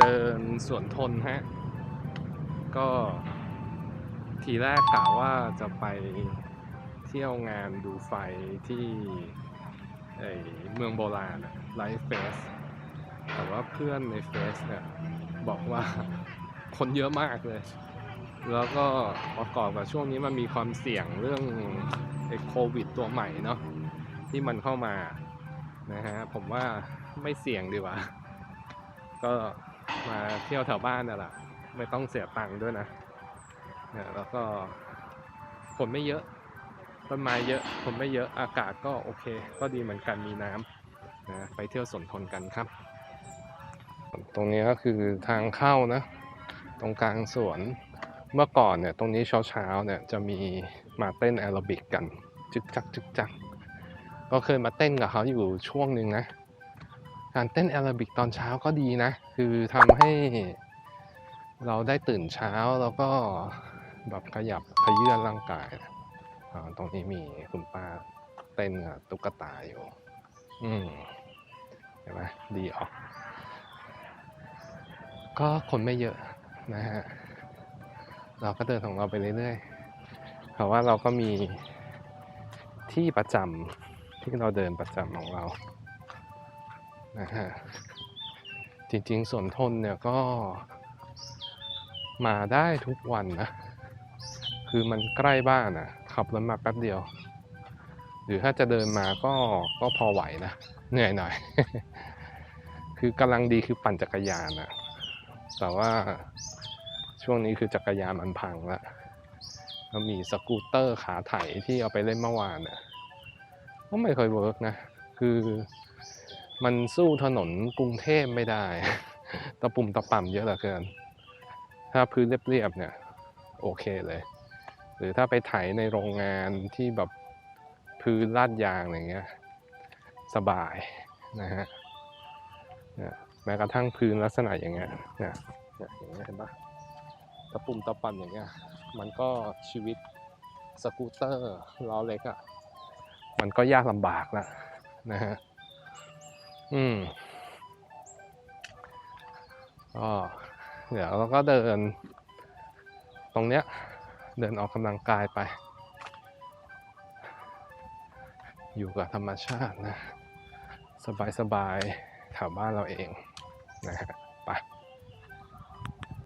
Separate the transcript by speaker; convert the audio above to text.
Speaker 1: เดินสวนทนฮะ ก็ทีแรกกะว่าจะไปเที่ยวงานดูไฟที่ไอเมืองโบราณไลฟ์เฟส แต่ว่าเพื่อนในเฟสเนี่ยบอกว่าคนเยอะมากเลย แล้วก็ประกอบกับช่วงนี้มันมีความเสี่ยงเรื่องไอ้โควิดตัวใหม่เนาะที่มันเข้ามานะฮะผมว่าไม่เสี่ยงดีกว่า ก็ มาเที่ยวแถวบ้านน่ะแหละไม่ต้องเสียตังค์ด้วยนะเนี่ยแล้วก็คนไม่เยอะ ต้นไม้เยอะคนไม่เยอะอากาศก็โอเค ก็ดีเหมือนกันมีน้ำนะไปเที่ยวสนทนกันครับ ตรงนี้ก็คือทางเข้านะ ตรงกลางสวนเมื่อก่อนเนี่ยตรงนี้เช้าๆเนี่ยจะมีมาเต้นแอโรบิกกัน จึกจักจึกจักก็เคยมาเต้นกับเขาอยู่ช่วงหนึ่งนะ การเต้นแอโรบิกตอนเช้าก็ดีนะ คือทำให้เราได้ตื่นเช้าแล้วก็แบบขยับขยื่นร่างกาย ตรงนี้มีคุณป้าเต้นกับตุ๊กตาอยู่ อืมเห็นไหมดีออก ก็คนไม่เยอะนะฮะ เราก็เดินของเราไปเรื่อยๆเพราะว่าเราก็มีที่ประจำที่เราเดินประจำของเรา นะฮะจริงๆสวนทนเนี่ยก็มาได้ทุกวันนะ คือมันใกล้บ้านอะขับรถมาแป๊บเดียว หรือถ้าจะเดินมาก็ก็พอไหวนะ เหนื่อยหน่อย คือกำลังดีคือปั่นจักรยานอะแต่ว่าช่วงนี้คือจักรยานมันพังแล้วก็มีสกูตเตอร์ขาไถที่เอาไปเล่นเมื่อวานอะก็ไม่เคยเวิร์กนะ คือ มันสู้ถนนกรุงเทพไม่ได้ ตะปุ่มตะป่ำเยอะเหลือเกิน ถ้าพื้นเรียบๆเนี่ย โอเคเลย หรือถ้าไปไถในโรงงานที่แบบพื้นลาดยางอะไรเงี้ย สบายนะฮะแม้กระทั่งพื้นลักษณะอย่างเงี้ยเนี่ยเนี่ยอย่างเงี้ยเห็นปะตะปุ่มตะปั่นอย่างเงี้ย มันก็ชีวิตสกูตเตอร์ล้อเล็กอะ่ะ มันก็ยากลำบากละนะฮะ อืมก็เดี๋ยวเราก็เดิน ตรงเนี้ย เดินออกกำลังกายไป อยู่กับธรรมชาตินะ สบายๆแถวบ้านเราเองนะฮะ